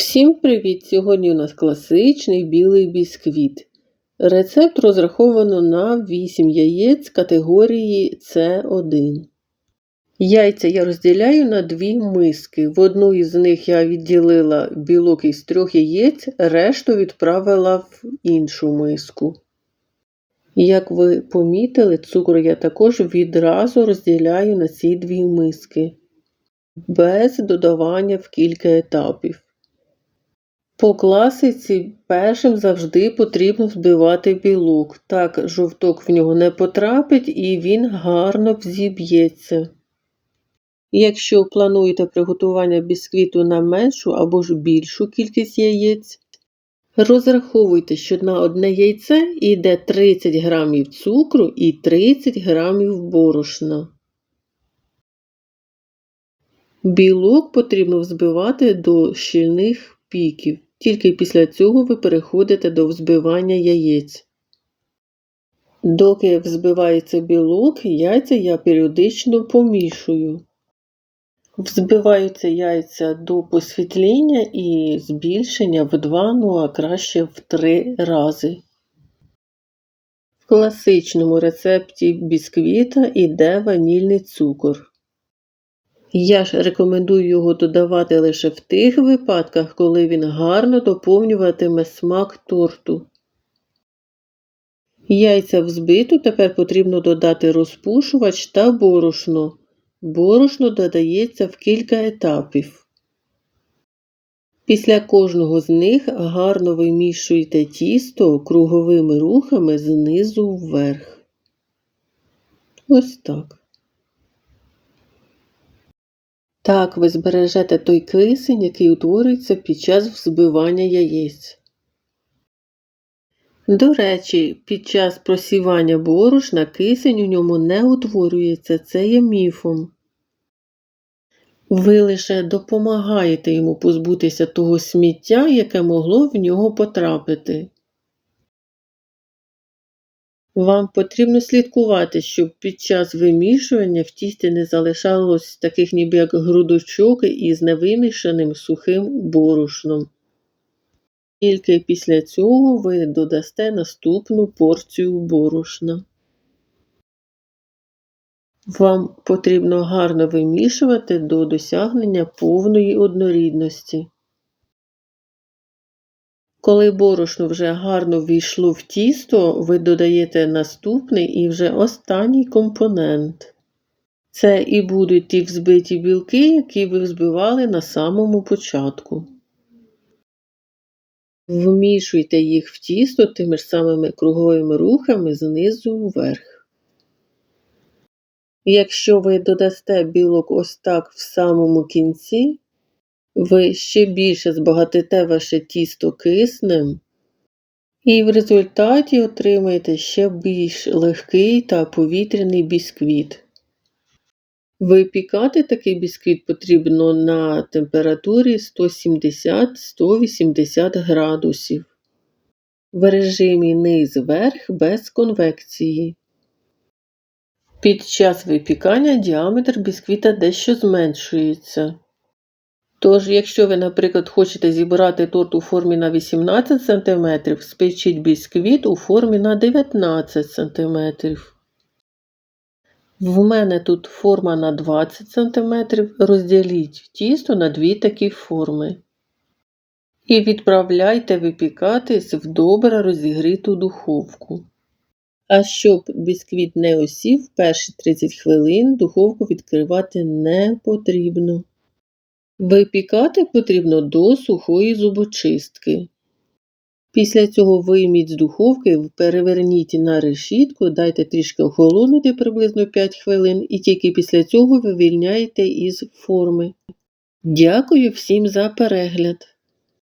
Всім привіт! Сьогодні у нас класичний білий бісквіт. Рецепт розраховано на 8 яєць категорії С1. Яйця я розділяю на дві миски. В одну із них я відділила білок із трьох яєць, решту відправила в іншу миску. Як ви помітили, цукор я також відразу розділяю на ці дві миски, без додавання в кілька етапів. По класиці першим завжди потрібно взбивати білок. Так жовток в нього не потрапить і він гарно взіб'ється. Якщо плануєте приготування бісквіту на меншу або ж більшу кількість яєць, розраховуйте, що на одне яйце йде 30 г цукру і 30 г борошна. Білок потрібно взбивати до щільних піків. Тільки після цього ви переходите до взбивання яєць. Доки взбивається білок, яйця я періодично помішую. Взбиваються яйця до посвітління і збільшення в 2, ну а краще в 3 рази. В класичному рецепті бісквіта йде ванільний цукор. Я ж рекомендую його додавати лише в тих випадках, коли він гарно доповнюватиме смак торту. Яйця взбиту тепер потрібно додати розпушувач та борошно. Борошно додається в кілька етапів. Після кожного з них гарно вимішуйте тісто круговими рухами знизу вверх. Ось так. Так ви збережете той кисень, який утворюється під час взбивання яєць. До речі, під час просівання борошна кисень у ньому не утворюється, це є міфом. Ви лише допомагаєте йому позбутися того сміття, яке могло в нього потрапити. Вам потрібно слідкувати, щоб під час вимішування в тісті не залишалось таких ніби як грудочок із невимішаним сухим борошном. Тільки після цього ви додасте наступну порцію борошна. Вам потрібно гарно вимішувати до досягнення повної однорідності. Коли борошно вже гарно ввійшло в тісто, ви додаєте наступний і вже останній компонент. Це і будуть ті взбиті білки, які ви взбивали на самому початку. Вмішуйте їх в тісто тими ж самими круговими рухами знизу вверх. Якщо ви додасте білок ось так в самому кінці, ви ще більше збагатите ваше тісто киснем, і в результаті отримаєте ще більш легкий та повітряний бісквіт. Випікати такий бісквіт потрібно на температурі 170-180 градусів в режимі низ верх без конвекції. Під час випікання діаметр бісквіта дещо зменшується. Тож, якщо ви, наприклад, хочете зібрати торт у формі на 18 см, спечіть бісквіт у формі на 19 см. В мене тут форма на 20 см, розділіть тісто на дві такі форми. І відправляйте випікатись в добре розігріту духовку. А щоб бісквіт не осів, перші 30 хвилин духовку відкривати не потрібно. Випікати потрібно до сухої зубочистки. Після цього вийміть з духовки, переверніть на решітку, дайте трішки охолонути приблизно 5 хвилин, і тільки після цього вивільняєте із форми. Дякую всім за перегляд!